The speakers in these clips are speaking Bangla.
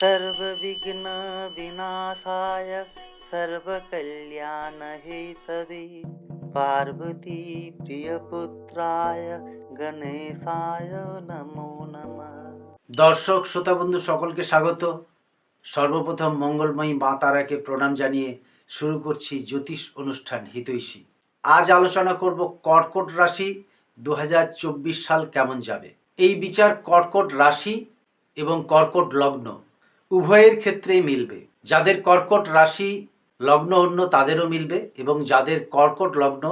सर्वविघ्न विनाशाय सर्वकल्याणहेतवे पार्वती প্রিয়পুত্রায় গণেশায় নমো নমঃ দর্শক শ্রোতা বন্ধু সকলকে স্বাগত সর্বপ্রথম মঙ্গলময়ী মা তারাকে প্রণাম জানিয়ে শুরু করছি জ্যোতিষ অনুষ্ঠান হিতৈষী আজ আলোচনা করব কর্কট রাশি দু সাল কেমন যাবে এই বিচার কর্কট রাশি এবং কর্কট লগ্ন উভয়ের ক্ষেত্রেই মিলবে। যাদের কর্কট রাশি লগ্ন অন্য তাদেরও মিলবে এবং যাদের কর্কট লগ্ন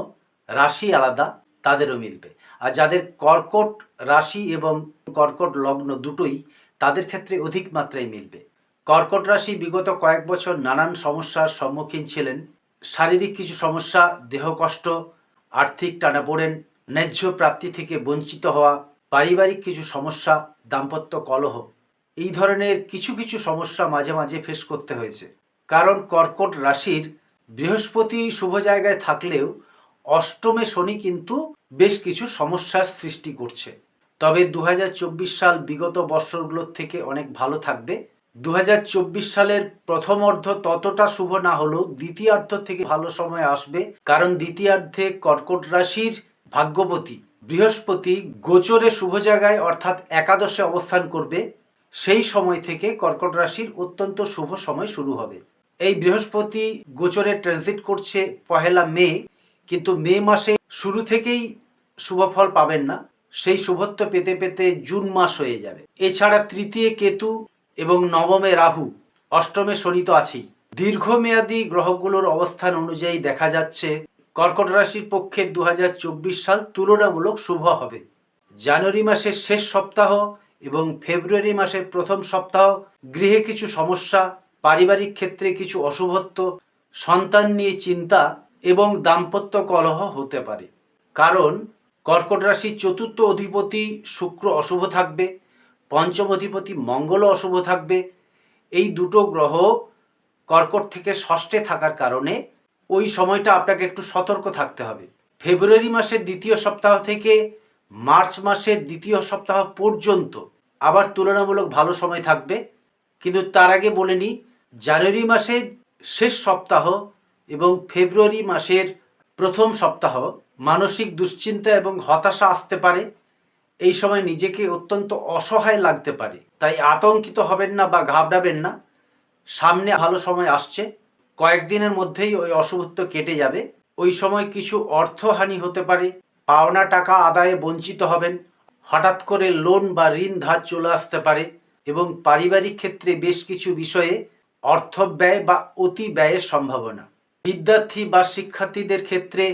রাশি আলাদা তাদেরও মিলবে। আর যাদের কর্কট রাশি এবং কর্কট লগ্ন দুটোই তাদের ক্ষেত্রে অধিক মাত্রায় মিলবে। কর্কট রাশি বিগত কয়েক বছর নানান সমস্যার সম্মুখীন ছিলেন। শারীরিক কিছু সমস্যা, দেহ কষ্ট, আর্থিক টানাপোড়েন ন্যায্য প্রাপ্তি থেকে বঞ্চিত হওয়া, পারিবারিক কিছু সমস্যা, দাম্পত্য কলহ এই ধরনের কিছু কিছু সমস্যা মাঝে মাঝে ফেস করতে হয়েছে। কারণ কর্কট রাশির বৃহস্পতি শুভ জায়গায় থাকলেও অষ্টমে শনি কিন্তু বেশ কিছু সমস্যার সৃষ্টি করছে। তবে দু হাজার চব্বিশ সাল বিগত বৎসরগুলোর থেকে অনেক ভালো থাকবে। দু হাজার চব্বিশ সালের প্রথম অর্ধ ততটা শুভ না হলেও দ্বিতীয়ার্ধ থেকে ভালো সময় আসবে। কারণ দ্বিতীয়ার্ধে কর্কট রাশির ভাগ্যবতী বৃহস্পতি গোচরে শুভ জায়গায় অর্থাৎ একাদশে অবস্থান করবে। সেই সময় থেকে কর্কট রাশির অত্যন্ত শুভ সময় শুরু হবে। এই বৃহস্পতি গোচরে ট্রানজিট করছে পহেলা মে, কিন্তু মে মাসে শুরু থেকেই শুভ ফল পাবেন না। সেই শুভত্ব পেতে পেতে জুন মাস হয়ে যাবে। এছাড়া তৃতীয় কেতু এবং নবমে রাহু, অষ্টমে শনি তো আছেই। দীর্ঘমেয়াদী গ্রহগুলোর অবস্থান অনুযায়ী দেখা যাচ্ছে, কর্কট রাশির পক্ষে দু হাজার চব্বিশ সাল তুলনামূলক শুভ হবে। জানুয়ারি মাসের শেষ সপ্তাহ এবং ফেব্রুয়ারি মাসের প্রথম সপ্তাহ গৃহে কিছু সমস্যা, পারিবারিক ক্ষেত্রে কিছু অশুভত্ব, সন্তান নিয়ে চিন্তা এবং দাম্পত্য কলহ হতে পারে। কারণ কর্কট রাশির চতুর্থ অধিপতি শুক্র অশুভ থাকবে, পঞ্চম অধিপতি মঙ্গলও অশুভ থাকবে। এই দুটো গ্রহ কর্কট থেকে ষষ্ঠে থাকার কারণে ওই সময়টা আপনাকে একটু সতর্ক থাকতে হবে। ফেব্রুয়ারি মাসের দ্বিতীয় সপ্তাহ থেকে মার্চ মাসের দ্বিতীয় সপ্তাহ পর্যন্ত আবার তুলনামূলক ভালো সময় থাকবে। কিন্তু তার আগে বলে নিই, জানুয়ারি মাসের শেষ সপ্তাহ এবং ফেব্রুয়ারি মাসের প্রথম সপ্তাহ মানসিক দুশ্চিন্তা এবং হতাশা আসতে পারে। এই সময় নিজেকে অত্যন্ত অসহায় লাগতে পারে। তাই আতঙ্কিত হবেন না বা ঘাবড়াবেন না। সামনে ভালো সময় আসছে। কয়েকদিনের মধ্যেই ওই অশুভত্ব কেটে যাবে। ওই সময় কিছু অর্থহানি হতে পারে। পাওনা টাকা আদায়ে বঞ্চিত হবেন। হঠাৎ করে লোন বা ঋণ ধার চলে আসতে পারে এবং পারিবারিক ক্ষেত্রে বেশ কিছু বিষয়ে অর্থ ব্যয় বা অতি ব্যয়ের সম্ভাবনা। বিদ্যার্থী বা শিক্ষার্থীদের ক্ষেত্রে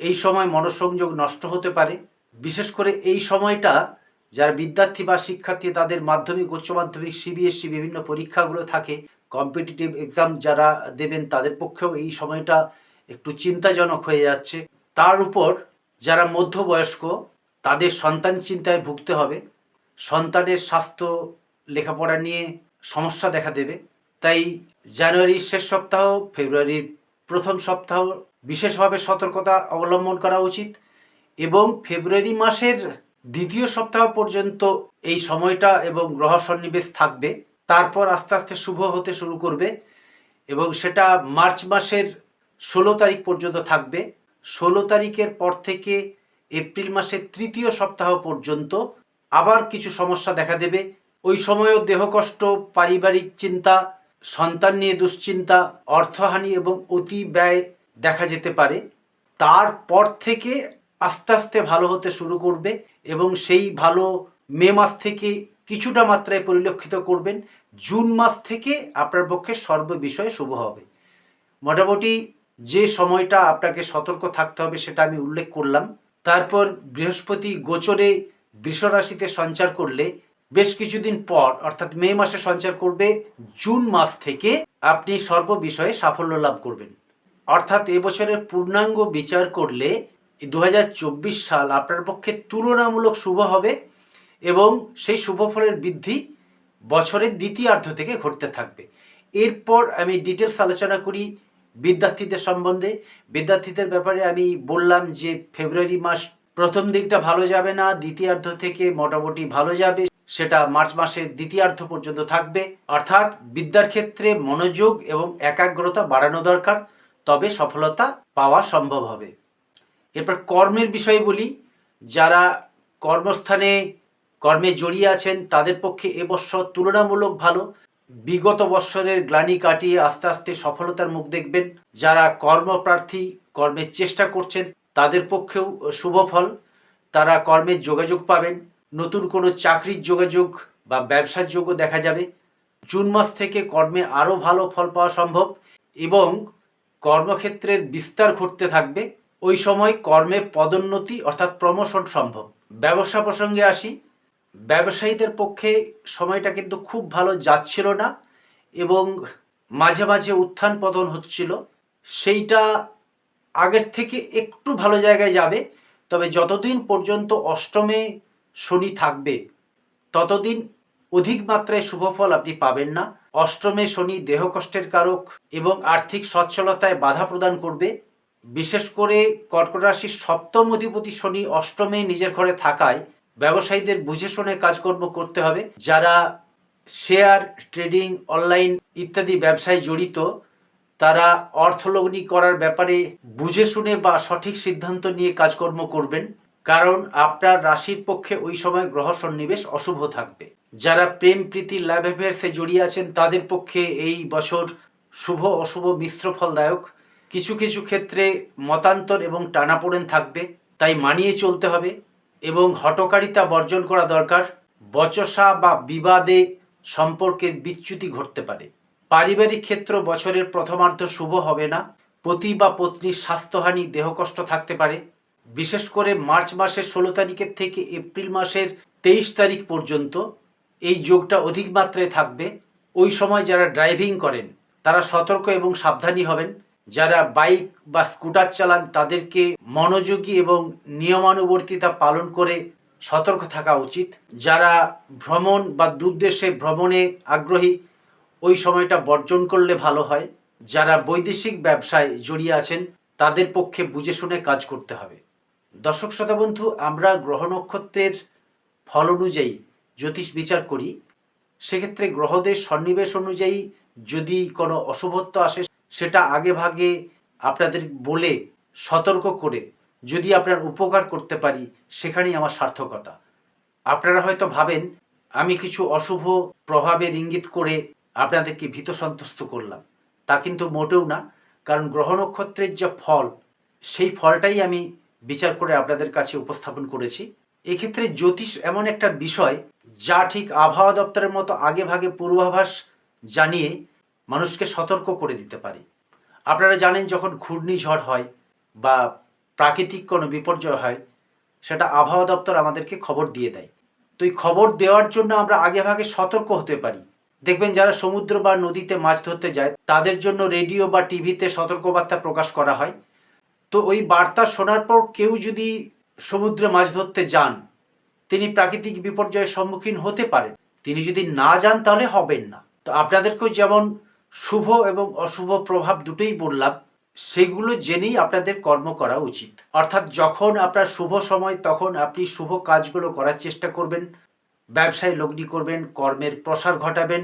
এই সময় মনোসংযোগ নষ্ট হতে পারে। বিশেষ করে এই সময়টা যারা বিদ্যার্থী বা শিক্ষার্থী, তাদের মাধ্যমিক, উচ্চ মাধ্যমিক সিবিএসসি বিভিন্ন পরীক্ষাগুলো থাকে কম্পিটিটিভ এক্সাম যারা দেবেন, তাদের পক্ষেও এই সময়টা একটু চিন্তাজনক হয়ে যাচ্ছে। তার উপর যারা মধ্যবয়স্ক তাদের সন্তান চিন্তায় ভুগতে হবে। সন্তানের স্বাস্থ্য, লেখাপড়া নিয়ে সমস্যা দেখা দেবে। তাই জানুয়ারির শেষ সপ্তাহ, ফেব্রুয়ারির প্রথম সপ্তাহ বিশেষভাবে সতর্কতা অবলম্বন করা উচিত এবং ফেব্রুয়ারি মাসের দ্বিতীয় সপ্তাহ পর্যন্ত এই সময়টা এবং গ্রহ সন্নিবেশ থাকবে। তারপর আস্তে আস্তে শুভ হতে শুরু করবে এবং সেটা মার্চ মাসের ষোলো তারিখ পর্যন্ত থাকবে। ষোলো তারিখের পর থেকে এপ্রিল মাসের তৃতীয় সপ্তাহ পর্যন্ত আবার কিছু সমস্যা দেখা দেবে। ওই সময়ও দেহ কষ্ট, পারিবারিক চিন্তা, সন্তান নিয়ে দুশ্চিন্তা, অর্থহানি এবং অতি ব্যয় দেখা যেতে পারে। তারপর থেকে আস্তে আস্তে ভালো হতে শুরু করবে এবং সেই ভালো মে মাস থেকে কিছুটা মাত্রায় পরিলক্ষিত করবেন। জুন মাস থেকে আপনার পক্ষে সর্ব বিষয়ে শুভ হবে। মোটামুটি যে সময়টা আপনাকে সতর্ক থাকতে হবে সেটা আমি উল্লেখ করলাম। তারপর বৃহস্পতি গোচরে বৃষ রাশিতে সঞ্চার করলে বেশ কিছুদিন পর, অর্থাৎ মে মাসে সঞ্চার করবে, জুন মাস থেকে আপনি সর্ব বিষয়ে সাফল্য লাভ করবেন। অর্থাৎ এবছরের পূর্ণাঙ্গ বিচার করলে দু হাজার চব্বিশ সাল আপনার পক্ষে তুলনামূলক শুভ হবে এবং সেই শুভ ফলের বৃদ্ধি বছরের দ্বিতীয়ার্ধ থেকে ঘটতে থাকবে। এরপর আমি ডিটেলস আলোচনা করি বিদ্যার্থীদের সম্বন্ধে। বিদ্যার্থীদের ব্যাপারে আমি বললাম যে, ফেব্রুয়ারি মাস প্রথম দিকটা ভালো যাবে না, দ্বিতীয়ার্ধ থেকে মোটামুটি ভালো যাবে। সেটা মার্চ মাসের দ্বিতীয়ার্ধ পর্যন্ত থাকবে। অর্থাৎ বিদ্যার ক্ষেত্রে মনোযোগ এবং একাগ্রতা বাড়ানো দরকার, তবে সফলতা পাওয়া সম্ভব হবে। এরপর কর্মের বিষয়ে বলি, যারা কর্মস্থানে কর্মে জড়িয়ে আছেন, তাদের পক্ষে এবছর তুলনামূলক ভালো। বিগত বৎসরের গ্লানি কাটিয়ে আস্তে আস্তে সফলতার মুখ দেখবেন। যারা কর্মপ্রার্থী কর্মের চেষ্টা করছেন, তাদের পক্ষেও শুভ ফল। তারা কর্মের যোগাযোগ পাবেন। নতুন কোনো চাকরির যোগাযোগ বা ব্যবসার যোগ্য দেখা যাবে। জুন মাস থেকে কর্মে আরও ভালো ফল পাওয়া সম্ভব এবং কর্মক্ষেত্রের বিস্তার ঘটতে থাকবে। ওই সময় কর্মে পদোন্নতি অর্থাৎ প্রমোশন সম্ভব। ব্যবসা প্রসঙ্গে আসি। ব্যবসায়ীদের পক্ষে সময়টা কিন্তু খুব ভালো যাচ্ছিল না এবং মাঝে মাঝে উত্থান পতন হচ্ছিল। সেইটা আগের থেকে একটু ভালো জায়গায় যাবে, তবে যতদিন পর্যন্ত অষ্টমে শনি থাকবে, ততদিন অধিক মাত্রায় শুভফল আপনি পাবেন না। অষ্টমে শনি দেহ কষ্টের কারক এবং আর্থিক সচ্ছলতায় বাধা প্রদান করবে। বিশেষ করে কর্কট রাশির সপ্তম অধিপতি শনি অষ্টমে নিজের ঘরে থাকায় ব্যবসায়ীদের বুঝে শুনে কাজকর্ম করতে হবে। যারা শেয়ার, ট্রেডিং, অনলাইন ইত্যাদি ব্যবসায় জড়িত, তারা অর্থলগ্নি করার ব্যাপারে বুঝে শুনে বা সঠিক সিদ্ধান্ত নিয়ে কাজকর্ম করবেন। কারণ আপনার রাশির পক্ষে ওই সময় গ্রহ সন্নিবেশ অশুভ থাকবে। যারা প্রেম, প্রীতি লাভ অ্যাফেয়ার্সে জড়িয়ে আছেন, তাদের পক্ষে এই বছর শুভ, অশুভ, মিশ্র ফলদায়ক। কিছু কিছু ক্ষেত্রে মতান্তর এবং টানাপোড়েন থাকবে। তাই মানিয়ে চলতে হবে। এবং হটকারিতা বর্জন করা দরকার, বচসা বা বিবাদে সম্পর্কের বিচ্যুতি ঘটতে পারে। পারিবারিক ক্ষেত্র বছরের প্রথমার্ধ শুভ হবে না, পতি বা পত্নীর স্বাস্থ্যহানি, দেহকষ্ট থাকতে পারে। বিশেষ করে মার্চ মাসের ষোলো তারিখের থেকে এপ্রিল মাসের তেইশ তারিখ পর্যন্ত এই যোগটা অধিক মাত্রায় থাকবে। ওই সময় যারা ড্রাইভিং করেন, তারা সতর্ক এবং সাবধানী হবেন। যারা বাইক বা স্কুটার চালান, তাদেরকে মনোযোগী এবং নিয়মানুবর্তিতা পালন করে সতর্ক থাকা উচিত। যারা ভ্রমণ বা দূরদেশে ভ্রমণে আগ্রহী, ওই সময়টা বর্জন করলে ভালো হয়। যারা বৈদেশিক ব্যবসায় জড়িয়ে আছেন, তাদের পক্ষে বুঝে শুনে কাজ করতে হবে। দর্শক শ্রোতা বন্ধু, আমরা গ্রহ নক্ষত্রের ফল অনুযায়ী জ্যোতিষ বিচার করি। সেক্ষেত্রে গ্রহদের সন্নিবেশ অনুযায়ী যদি কোনো অশুভত্ব আসে সেটা আগে ভাগে আপনাদের বলে সতর্ক করে যদি আপনার উপকার করতে পারি, সেখানেই আমার সার্থকতা। আপনারা হয়তো ভাবেন, আমি কিছু অশুভ প্রভাবের ইঙ্গিত করে আপনাদেরকে ভীত সন্তুষ্ট করলাম। তা কিন্তু মোটেও না, কারণ গ্রহ নক্ষত্রের যে ফল, সেই ফলটাই আমি বিচার করে আপনাদের কাছে উপস্থাপন করেছি। এক্ষেত্রে জ্যোতিষ এমন একটা বিষয়, যা ঠিক আবহাওয়া দপ্তরের মতো আগে ভাগে পূর্বাভাস জানিয়ে মানুষকে সতর্ক করে দিতে পারে। আপনারা জানেন যখন ঘূর্ণিঝড় হয় বা প্রাকৃতিক কোনো বিপর্যয় হয়, সেটা আবহাওয়া দপ্তর আমাদেরকে খবর দিয়ে দেয়। তো এই খবর দেওয়ার জন্য আমরা আগে ভাগে সতর্ক হতে পারি। দেখবেন যারা সমুদ্র বা নদীতে মাছ ধরতে যায়, তাদের জন্য রেডিও বা টিভিতে সতর্কবার্তা প্রকাশ করা হয়। তো ওই বার্তা শোনার পর কেউ যদি সমুদ্রে মাছ ধরতে যান, তিনি প্রাকৃতিক বিপর্যয়ের সম্মুখীন হতে পারেন। তিনি যদি না যান, তাহলে হবেন না। তো আপনাদেরকেও যেমন শুভ এবং অশুভ প্রভাব দুটোই বললাম সেগুলো জেনেই আপনাদের কর্ম করা উচিত। অর্থাৎ যখন আপনার শুভ সময়, তখন আপনি শুভ কাজগুলো করার চেষ্টা করবেন, ব্যবসায় লগ্নি করবেন, কর্মের প্রসার ঘটাবেন,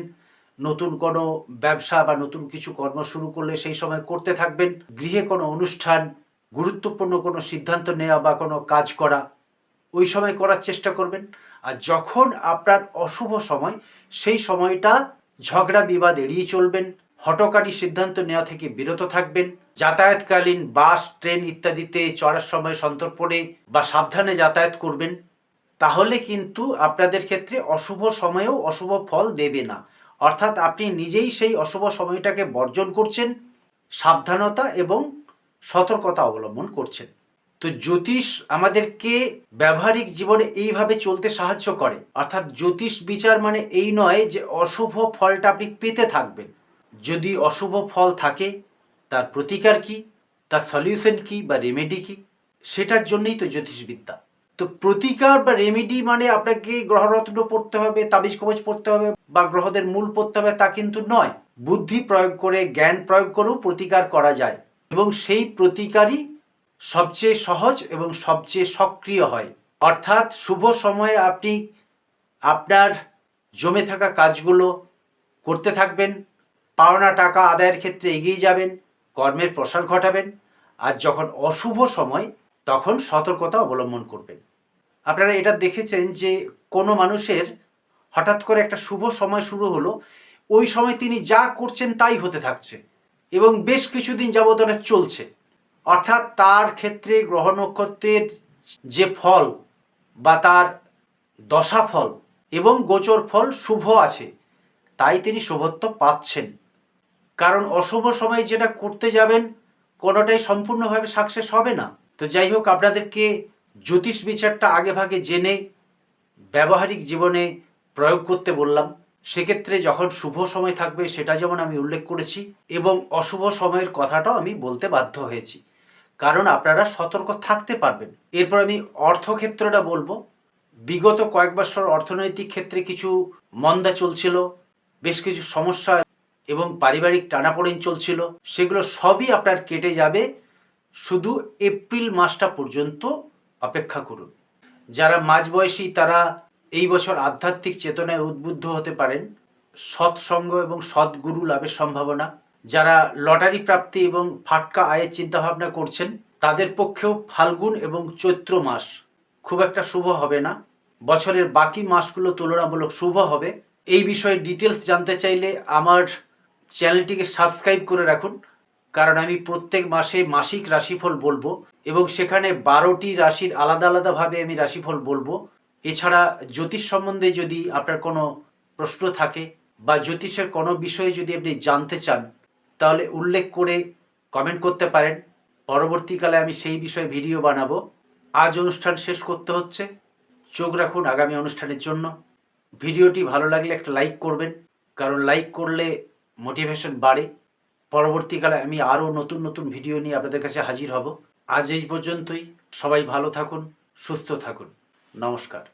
নতুন কোনো ব্যবসা বা নতুন কিছু কর্ম শুরু করলে সেই সময় করতে থাকবেন, গৃহে কোনো অনুষ্ঠান, গুরুত্বপূর্ণ কোনো সিদ্ধান্ত নেওয়া বা কোনো কাজ করা, ওই সময় করার চেষ্টা করবেন। আর যখন আপনার অশুভ সময়, সেই সময়টা ঝগড়া বিবাদ এড়িয়ে চলবেন হটকারী সিদ্ধান্ত নেওয়া থেকে বিরত থাকবেন, যাতায়াতকালীন বাস, ট্রেন ইত্যাদিতে চড়ার সময় সন্তর্পণে বা সাবধানে যাতায়াত করবেন, তাহলে কিন্তু আপনাদের ক্ষেত্রে অশুভ সময়েও অশুভ ফল দেবে না। অর্থাৎ আপনি নিজেই সেই অশুভ সময়টাকে বর্জন করছেন, সাবধানতা এবং সতর্কতা অবলম্বন করছেন। তো জ্যোতিষ আমাদেরকে ব্যবহারিক জীবনে এইভাবে চলতে সাহায্য করে। অর্থাৎ জ্যোতিষ বিচার মানে এই নয় যে অশুভ ফলটা আপনি পেতে থাকবেন। যদি অশুভ ফল থাকে, তার প্রতিকার কি, তার সলিউশন কি বা রেমেডি কি, সেটার জন্যই তো জ্যোতিষবিদ্যা। তো প্রতিকার বা রেমেডি মানে আপনাকে গ্রহরত্ন পড়তে হবে তাবিজ কবচ পড়তে হবে বা গ্রহদের মূল পড়তে হবে তা কিন্তু নয়। বুদ্ধি প্রয়োগ করে, জ্ঞান প্রয়োগ করেও প্রতিকার করা যায়। এবং সেই প্রতিকারই সবচেয়ে সহজ এবং সবচেয়ে সক্রিয় হয়। অর্থাৎ শুভ সময়ে আপনি আপনার জমে থাকা কাজগুলো করতে থাকবেন, পাওনা টাকা আদায়ের ক্ষেত্রে এগিয়ে যাবেন, কর্মের প্রসার ঘটাবেন, আর যখন অশুভ সময়, তখন সতর্কতা অবলম্বন করবেন। আপনারা এটা দেখেছেন যে কোনো মানুষের হঠাৎ করে একটা শুভ সময় শুরু হলো, ওই সময় তিনি যা করছেন তাই হতে থাকছে এবং বেশ কিছুদিন যাবত এটা চলছে। অর্থাৎ তার ক্ষেত্রে গ্রহ নক্ষত্রের যে ফল বা তার দশা ফল এবং গোচর ফল শুভ আছে, তাই তিনি শুভত্ব পাচ্ছেন। কারণ অশুভ সময়ে যেটা করতে যাবেন, কোনোটাই সম্পূর্ণভাবে সাকসেস হবে না। তো যাই হোক, আপনাদেরকে জ্যোতিষ বিচারটা আগে ভাগে জেনে, ব্যবহারিক জীবনে প্রয়োগ করতে বললাম। সেক্ষেত্রে যখন শুভ সময় থাকবে, সেটা যেমন আমি উল্লেখ করেছি এবং অশুভ সময়ের কথাটাও আমি বলতে বাধ্য হয়েছি। কারণ আপনারা সতর্ক থাকতে পারবেন। এরপর আমি অর্থক্ষেত্রটা বলব। বিগত কয়েক বছর অর্থনৈতিক ক্ষেত্রে কিছু মন্দা চলছিল, বেশ কিছু সমস্যা এবং পারিবারিক টানাপোড়েন চলছিল, সেগুলো সবই আপনার কেটে যাবে। শুধু এপ্রিল মাসটা পর্যন্ত অপেক্ষা করুন। যারা মাঝবয়সী, তারা এই বছর আধ্যাত্মিক চেতনায় উদ্বুদ্ধ হতে পারেন। সৎসঙ্গ এবং সৎগুরু লাভের সম্ভাবনা। যারা লটারি প্রাপ্তি এবং ফাটকা আয়ের চিন্তাভাবনা করছেন, তাদের পক্ষেও ফাল্গুন এবং চৈত্র মাস খুব একটা শুভ হবে না। বছরের বাকি মাসগুলো তুলনামূলক শুভ হবে। এই বিষয়ে ডিটেলস জানতে চাইলে আমার চ্যানেলটিকে সাবস্ক্রাইব করে রাখুন, কারণ আমি প্রত্যেক মাসে মাসিক রাশিফল বলব এবং সেখানে বারোটি রাশির আলাদা আলাদাভাবে আমি রাশিফল বলব। এছাড়া জ্যোতিষ সম্বন্ধে যদি আপনার কোনো প্রশ্ন থাকে বা জ্যোতিষের কোনো বিষয়ে যদি আপনি জানতে চান তাহলে উল্লেখ করে কমেন্ট করতে পারেন। পরবর্তীকালে আমি সেই বিষয়ে ভিডিও বানাবো। আজ অনুষ্ঠান শেষ করতে হচ্ছে। চোখ রাখুন আগামী অনুষ্ঠানের জন্য। ভিডিওটি ভালো লাগলে একটা লাইক করবেন। কারণ লাইক করলে মোটিভেশন বাড়ে। পরবর্তীকালে আমি আরও নতুন নতুন ভিডিও নিয়ে আপনাদের কাছে হাজির হব। আজ এই পর্যন্তই। সবাই ভালো থাকুন, সুস্থ থাকুন। নমস্কার।